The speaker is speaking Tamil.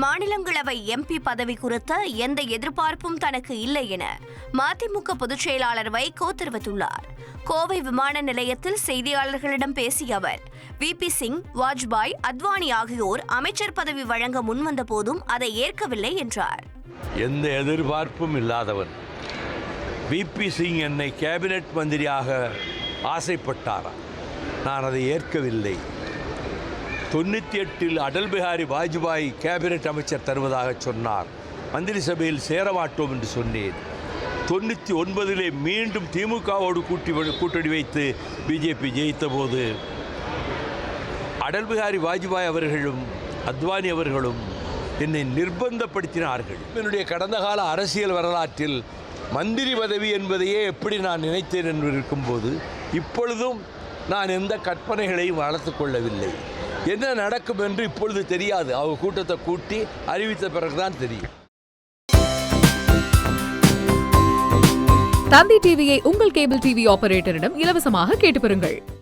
மாநிலங்களவை எம்பி பதவி குறித்த எந்த எதிர்பார்ப்பும் தனக்கு இல்லை என மதிமுக பொதுச் செயலாளர் வைகோ தெரிவித்துள்ளார். கோவை விமான நிலையத்தில் செய்தியாளர்களிடம் பேசிய அவர் விபி சிங் வாஜ்பாய் அத்வானி ஆகியோர் அமைச்சர் பதவி வழங்க முன்வந்த போதும் அதை ஏற்கவில்லை என்றார். எந்த எதிர்பார்ப்பும் இல்லாதவன். விபி சிங் என்னை கேபினெட் மந்திரியாக ஆசைப்பட்டாரா? நான் அதை ஏற்கவில்லை. தொண்ணூற்றி எட்டில் அடல் பிஹாரி வாஜ்பாய் கேபினெட் அமைச்சர் தருவதாக சொன்னார். மந்திரி சபையில் சேரமாட்டோம் என்று சொன்னேன். தொண்ணூற்றி ஒன்பதிலே மீண்டும் திமுகவோடு கூட்டி கூட்டணி வைத்து பிஜேபி ஜெயித்த போது அடல் பிஹாரி வாஜ்பாய் அவர்களும் அத்வானி அவர்களும் என்னை நிர்பந்தப்படுத்தினார்கள். என்னுடைய கடந்த கால அரசியல் வரலாற்றில் மந்திரி பதவி என்பதையே எப்படி நான் நினைத்தேன் என்று இருக்கும்போது இப்பொழுதும் நான் எந்த கற்பனைகளையும் வளர்த்து கொள்ளவில்லை. என்ன நடக்கும் என்று இப்பொழுது தெரியாது. அவங்க கூட்டத்தை கூட்டி அறிவித்த பிறகுதான் தெரியும். தந்தி டிவியை உங்கள் கேபிள் டிவி ஆபரேட்டரிடம் இலவசமாக கேட்டு பெறுங்கள்.